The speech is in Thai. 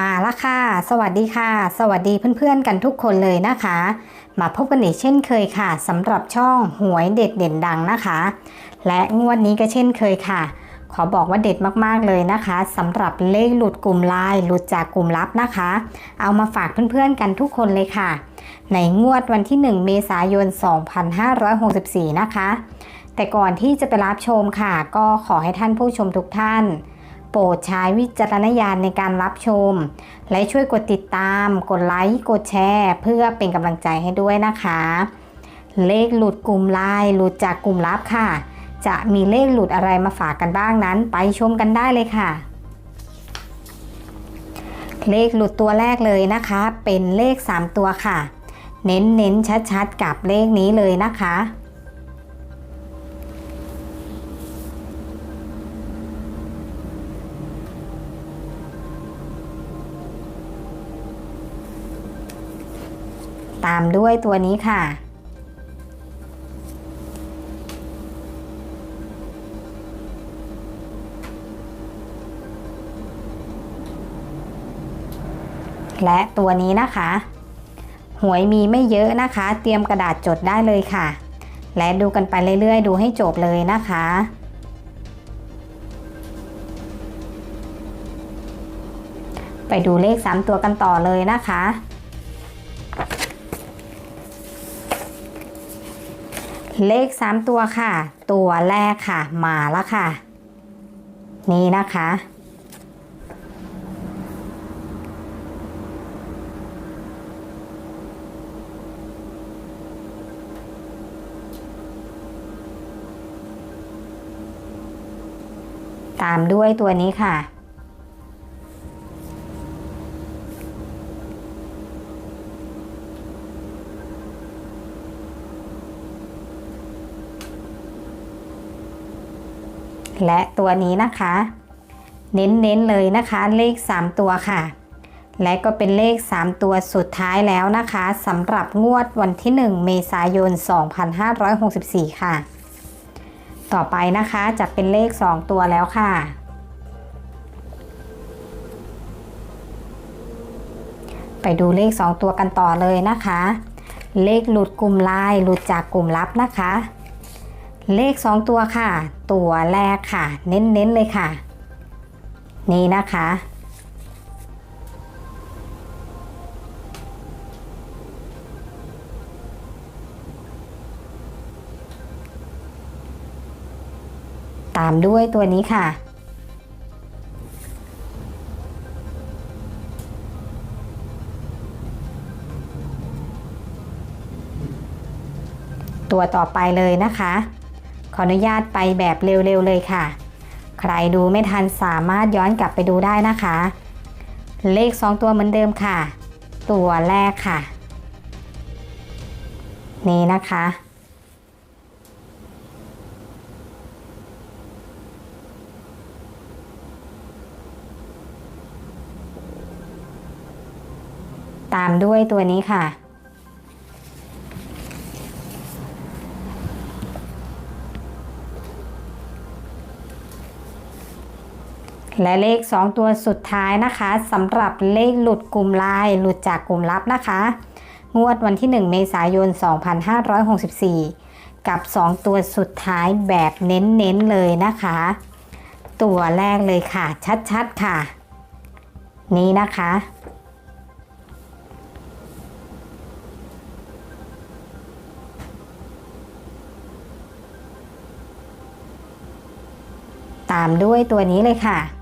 มาละค่ะ สวัสดีค่ะ สวัสดีเพื่อนๆกันทุกคนเลยนะคะ มาพบกันอีกเช่นเคยค่ะสำหรับช่องหวยเด็ดเด่นดังนะคะ และงวดนี้ก็เช่นเคยค่ะ ขอบอกว่าเด็ดมากๆเลยนะคะสำหรับเลขหลุดกลุ่มไลน์หลุดจากกลุ่มลับนะคะ เอามาฝากเพื่อนๆกันทุกคนเลยค่ะ ในงวดวันที่ 1 เมษายน 2564 นะคะ แต่ก่อนที่จะไปรับชมค่ะ ก็ขอให้ท่านผู้ชมทุกท่าน โปรดใช้วิจารณญาณในการรับชม และช่วยกดติดตาม กดไลค์ กดแชร์ เพื่อเป็นกำลังใจให้ด้วยนะคะ เลขหลุดกลุ่มไลน์หลุดจากกลุ่มลับค่ะ จะมีเลขหลุดอะไรมาฝากกันบ้างนั้น ไปชมกันได้เลยค่ะ เลขหลุดตัวแรกเลยนะคะ เป็นเลข 3 ตัวค่ะ เน้นเน้นชัดๆ กับเลขนี้เลยนะคะ ตามด้วยตัวนี้ค่ะ และตัวนี้นะคะ หวยมีไม่เยอะนะคะ เตรียมกระดาษจดได้เลยค่ะ และดูกันไปเรื่อยๆ ดูให้จบเลยนะคะไปดูเลข 3 ตัวกันต่อเลยนะคะ เลข 3 ตัวค่ะ ตัวแรกค่ะ มาแล้วค่ะ นี่นะคะ ตามด้วยตัวนี้ค่ะ และตัวนี้นะคะ เน้นๆเลยนะคะ เลข 3 ตัวค่ะ และก็เป็นเลข 3 ตัวสุดท้ายแล้วนะคะสำหรับงวดวันที่ 1 เมษายน 2564 ค่ะ ต่อไปนะคะจะเป็นเลข 2 ตัวแล้วค่ะ ไปดูเลข 2 ตัวกันต่อเลยนะคะ เลขหลุดกลุ่มไลน์หลุดจากกลุ่มลับนะคะ เลข 2 ตัวค่ะ ตัวแรกค่ะ เน้นๆเลยค่ะ นี่นะคะ ตามด้วยตัวนี้ค่ะตัวต่อไปเลยนะคะ ขออนุญาตไปแบบเร็วๆเลยค่ะ ใครดูไม่ทันสามารถย้อนกลับไปดูได้นะคะ เลข 2 ตัวเหมือนเดิมค่ะ ตัวแรกค่ะ นี่นะคะตามด้วยตัวนี้ค่ะ และเลข 2 ตัวสุดท้ายนะคะสำหรับเลขหลุดกลุ่มไลน์หลุดจากกลุ่มลับนะคะ งวดวันที่ 1 เมษายน 2564 กับ 2 ตัวสุดท้ายแบบเน้นๆเลยนะคะ ตัวแรกเลยค่ะ ชัดๆค่ะ นี้นะคะ ตามด้วยตัวนี้เลยค่ะ